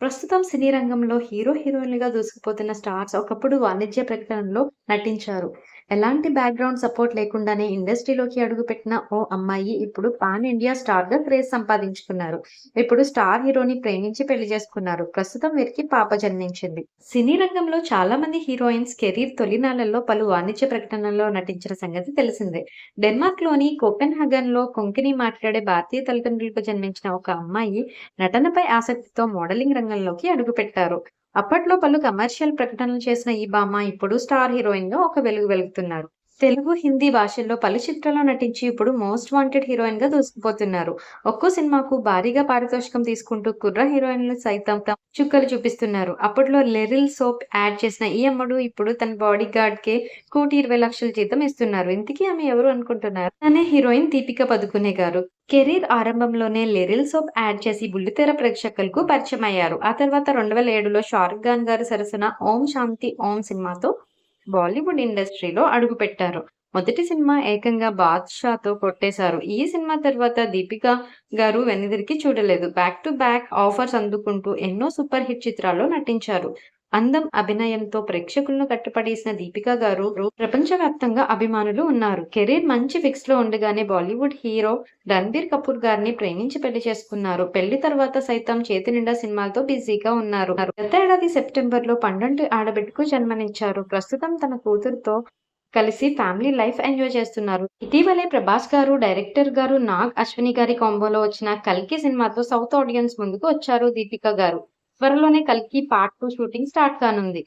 ప్రస్తుతం సినీ రంగంలో హీరో, హీరోయిన్‌లుగా దూసుకుపోతున్న స్టార్స్ ఒకప్పుడు వాణిజ్య ప్రకటనలో నటించారు. ఎలాంటి బ్యాక్‌గ్రౌండ్ సపోర్ట్ లేకుండానే ఇండస్ట్రీలోకి అడుగుపెట్టిన ఓ అమ్మాయి ఇప్పుడు పాన్ ఇండియా స్టార్‌గా క్రేజ్ సంపాదించుకున్నారు. ఇప్పుడు స్టార్ హీరోని ప్రేమించి పెళ్ళి చేసుకున్నారు. ప్రస్తుతం వీరికి పాప జన్మించింది. సినీ రంగంలో చాలా మంది హీరోయిన్స్ కెరీర్ తొలినాళ్ళలో పలు వాణిజ్య ప్రకటనల్లో నటించిన సంగతి తెలిసిందే. డెన్మార్క్లోని కోపెన్ హగన్లో కొంకిని మాట్లాడే భారతీయ తల్లిదండ్రులకు జన్మించిన ఒక అమ్మాయి నటనపై ఆసక్తితో మోడలింగ్ రంగంలోకి అడుగుపెట్టారు. అప్పట్లో పలు కమర్షియల్ ప్రకటనలు చేసిన ఈ భామ ఇప్పుడు స్టార్ హీరోయిన్గా ఒక వెలుగు వెలుగుతున్నారు. తెలుగు, హిందీ భాషల్లో పలు చిత్రాల్లో నటించి ఇప్పుడు మోస్ట్ వాంటెడ్ హీరోయిన్గా దూసుకుపోతున్నారు. ఒక్కో సినిమాకు భారీగా పారితోషికం తీసుకుంటూ కుర్ర హీరోయిన్‌లు సైతం చుక్కలు చూపిస్తున్నారు. అప్పట్లో లెరిల్ సోప్ యాడ్ చేసిన ఈ అమ్మడు ఇప్పుడు తన బాడీ గార్డ్ కే కోటి ఇరవై లక్షల జీతం ఇస్తున్నారు. ఇంతకీ ఆమె ఎవరు అనుకుంటున్నారు తనే హీరోయిన్ దీపిక పదుకునే గారు. కెరీర్ ఆరంభంలోనే లెరిల్ సోప్ యాడ్ చేసి బుల్లితెర ప్రేక్షకులకు పరిచయం అయ్యారు ఆ తర్వాత రెండు వేల ఏడులో షారుఖ్ ఖాన్ గారి సరసన ఓం శాంతి ఓం సినిమాతో బాలీవుడ్ ఇండస్ట్రీలో అడుగుపెట్టారు. మొదటి సినిమా ఏకంగా 'బాద్‌షా'తో కొట్టేశారు. ఈ సినిమా తర్వాత దీపికా గారు వెనుదిరికి చూడలేదు. బ్యాక్ టు బ్యాక్ ఆఫర్స్ అందుకుంటూ ఎన్నో సూపర్ హిట్ చిత్రాల్లో నటించారు. అందం, అభినయంతో ప్రేక్షకులను కట్టుపడేసిన దీపికా గారు ప్రపంచవ్యాప్తంగా అభిమానులు ఉన్నారు. కెరీర్ మంచి ఫిక్స్లో ఉండగానే బాలీవుడ్ హీరో రణబీర్ కపూర్ గారిని ప్రేమించి పెళ్ళి చేసుకున్నారు. పెళ్ళి తర్వాత సైతం చేతినిండా సినిమాలతో బిజీగా ఉన్నారు. గత ఏడాది సెప్టెంబర్లో పండంటి ఆడబిడ్డకు జన్మనిచ్చారు. ప్రస్తుతం తన కూతురుతో కలిసి ఫ్యామిలీ లైఫ్ ఎంజాయ్ చేస్తున్నారు. ఇటీవలే ప్రభాస్ గారు, డైరెక్టర్ గారు నాగ్ అశ్విని గారి కాంబోలో వచ్చిన 'కల్కి' సినిమాతో సౌత్ ఆడియన్స్ ముందుకు వచ్చారు దీపికా గారు. త్వరలోనే 'కల్కి పార్ట్ టూ' షూటింగ్ స్టార్ట్ కానుంది.